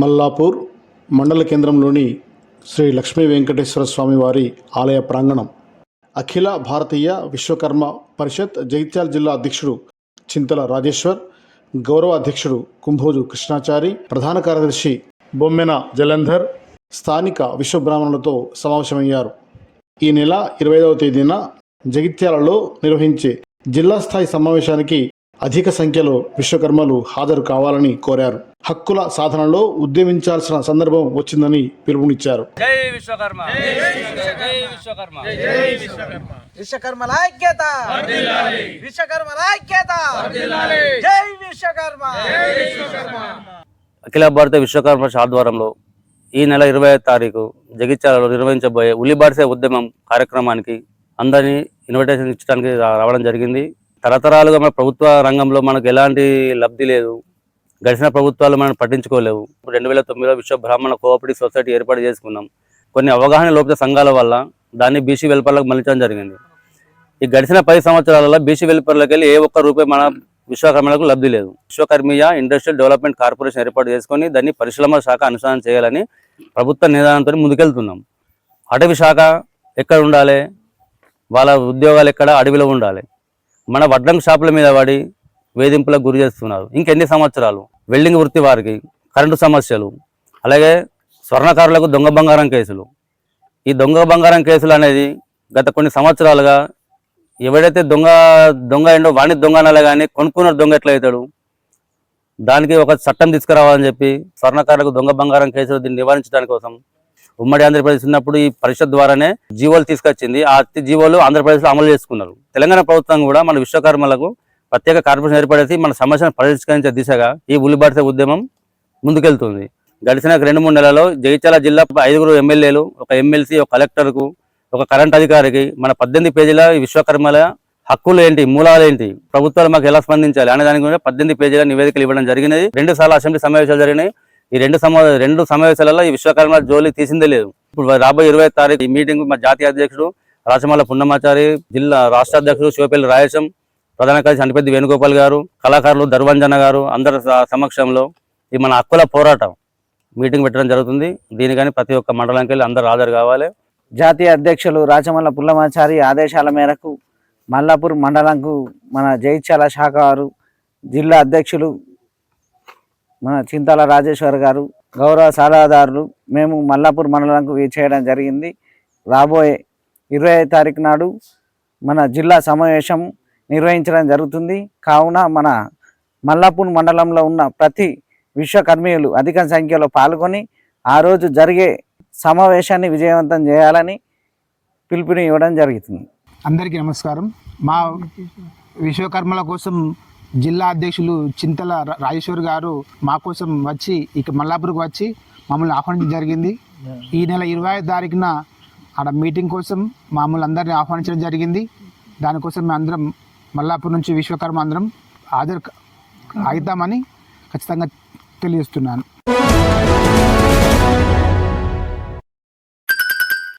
మల్లాపూర్ మండల కేంద్రంలోని శ్రీ లక్ష్మీ వెంకటేశ్వర స్వామి వారి ఆలయ ప్రాంగణం. అఖిల భారతీయ విశ్వకర్మ పరిషత్ జగిత్యాల జిల్లా అధ్యక్షుడు చింతల రాజేశ్వర్ గౌరవ అధ్యక్షుడు కుంభోజు కృష్ణాచారి ప్రధాన కార్యదర్శి బొమ్మెన జలంధర్ స్థానిక విశ్వబ్రాహ్మణులతో సమావేశమయ్యారు. ఈ నెల ఇరవై ఐదవ తేదీన జగిత్యాలలో నిర్వహించే జిల్లా స్థాయి సమావేశానికి అధిక సంఖ్యలో విశ్వకర్మలు హాజరు కావాలని కోరారు. హక్కుల సాధనలో ఉద్యమించాల్సిన సందర్భం వచ్చిందని పిలుపునిచ్చారు. జై విశ్వకర్మ. జై విశ్వకర్మ. విశ్వకర్మల ఐక్యత విశ్వకర్మల ఐక్యత జై విశ్వకర్మ. అఖిల భారత విశ్వకర్మ ఆధ్వర్యంలో ఈ నెల ఇరవై తారీఖు జగిత్యాలలో నిర్వహించబోయే ఉల్లిబాడిసే ఉద్యమం కార్యక్రమానికి అందరినీ ఇన్విటేషన్ ఇచ్చడానికి రావడం జరిగింది. తరతరాలుగా మన ప్రభుత్వ రంగంలో మనకు ఎలాంటి లబ్ధి లేదు. గడిచిన ప్రభుత్వాలు మనం పట్టించుకోలేవు. రెండు వేల తొమ్మిదిలో విశ్వ బ్రాహ్మణ కోఆపరేటివ్ సొసైటీ ఏర్పాటు చేసుకున్నాం. కొన్ని అవగాహన లోపిత సంఘాల వల్ల దాన్ని బీసీ వెల్పర్లకు మలించడం జరిగింది. ఈ గడిచిన పది సంవత్సరాలలో బీసీ వెల్పర్లకు వెళ్ళి ఏ ఒక్క రూపాయి మన విశ్వకర్మలకు లబ్ధి లేదు. విశ్వకర్మీయ ఇండస్ట్రియల్ డెవలప్మెంట్ కార్పొరేషన్ ఏర్పాటు చేసుకొని దాన్ని పరిశ్రమ శాఖ అనుసంధానం చేయాలని ప్రభుత్వ నిదానంతో ముందుకెళ్తున్నాం. అటవీ శాఖ ఎక్కడ ఉండాలి? వాళ్ళ ఉద్యోగాలు ఎక్కడ? అడవిలో ఉండాలి. మన వడ్డం షాపుల మీద పడి వేధింపులకు గురి చేస్తున్నారు. ఇంకెన్ని సంవత్సరాలు? వెల్డింగ్ వృత్తి వారికి కరెంటు సమస్యలు అలాగే స్వర్ణకారులకు దొంగ బంగారం కేసులు. ఈ దొంగ బంగారం కేసులు అనేది గత కొన్ని సంవత్సరాలుగా ఎవడైతే దొంగ దొంగ ఏండో వాణి దొంగ కానీ కొనుక్కున్న దొంగ ఎట్లయితాడు దానికి ఒక చట్టం తీసుకురావాలని చెప్పి స్వర్ణకారులకు దొంగ బంగారం కేసులు దీన్ని నివారించడానికి కోసం ఉమ్మడి ఆంధ్రప్రదేశ్ ఉన్నప్పుడు ఈ పరిషత్ ద్వారానే జీవోలు తీసుకొచ్చింది. ఆ జీవోలు ఆంధ్రప్రదేశ్లో అమలు చేసుకున్నారు. తెలంగాణ ప్రభుత్వం కూడా మన విశ్వకర్మలకు ప్రత్యేక కార్పొరేషన్ ఏర్పడేసి మన సమస్యను పరిష్కరించే దిశగా ఈ ఉల్లిబాటిసే ఉద్యమం ముందుకెళ్తుంది. గడిచిన రెండు మూడు నెలలో జగిత్యాల జిల్లా ఐదుగురు ఎమ్మెల్యేలు ఒక ఎమ్మెల్సీ ఒక కలెక్టర్కు ఒక కరెంట్ అధికారికి మన పద్దెనిమిది పేజీల ఈ విశ్వకర్మల హక్కులు ఏంటి మూలాలు ఏంటి ప్రభుత్వాలు మాకు ఎలా స్పందించాలి అనే దాని గురించి పద్దెనిమిది పేజీల నివేదికలు ఇవ్వడం జరిగినది. రెండు సార్లు అసెంబ్లీ సమావేశాలు జరిగినాయి. ఈ రెండు సమా రెండు సమావేశాలలో ఈ విశ్వకర్మ జోలి తీసిందే లేదు. ఇప్పుడు రాబోయే ఇరవై తారీఖు ఈ మీటింగ్ మా జాతీయ అధ్యక్షుడు రాచమల్ల పున్నమాచారి జిల్లా రాష్ట్ర అధ్యక్షుడు శివపల్లి రాయసం ప్రధాన కార్యదర్శి అంటిపెద్ది వేణుగోపాల్ గారు కళాకారులు ధర్వంజన గారు అందరి సమక్షంలో ఈ మన హక్కుల పోరాటం మీటింగ్ పెట్టడం జరుగుతుంది. దీనికని ప్రతి ఒక్క మండలానికి వెళ్ళి అందరు హాజరు కావాలి. జాతీయ అధ్యక్షులు రాచమల్ల పుల్లమాచారి ఆదేశాల మేరకు మల్లాపూర్ మండలంకు మన జైత్యాల శాఖ వారు జిల్లా అధ్యక్షులు మన చింతాల రాజేశ్వర్ గారు గౌరవ సలహాదారులు మేము మల్లాపూర్ మండలంకు చేయడం జరిగింది. రాబోయే ఇరవై తారీఖు నాడు మన జిల్లా సమావేశం నిర్వహించడం జరుగుతుంది. కావున మన మల్లాపూర్ మండలంలో ఉన్న ప్రతి విశ్వకర్మీయులు అధిక సంఖ్యలో పాల్గొని ఆ రోజు జరిగే సమావేశాన్ని విజయవంతం చేయాలని పిలుపుని ఇవ్వడం జరుగుతుంది. అందరికీ నమస్కారం. మా విశ్వకర్మల కోసం జిల్లా అధ్యక్షులు చింతల రాజేశ్వర్ గారు మా కోసం వచ్చి ఇక మల్లాపూర్కి వచ్చి మమ్మల్ని ఆహ్వానించడం జరిగింది. ఈ నెల ఇరవై ఐదు తారీఖున ఆడ మీటింగ్ కోసం మమ్మల్ని అందరినీ ఆహ్వానించడం జరిగింది. దానికోసం మేము అందరం మల్లాపూర్ నుంచి విశ్వకర్మ అందరం హాజరు అవుతామని ఖచ్చితంగా తెలియజేస్తున్నాను.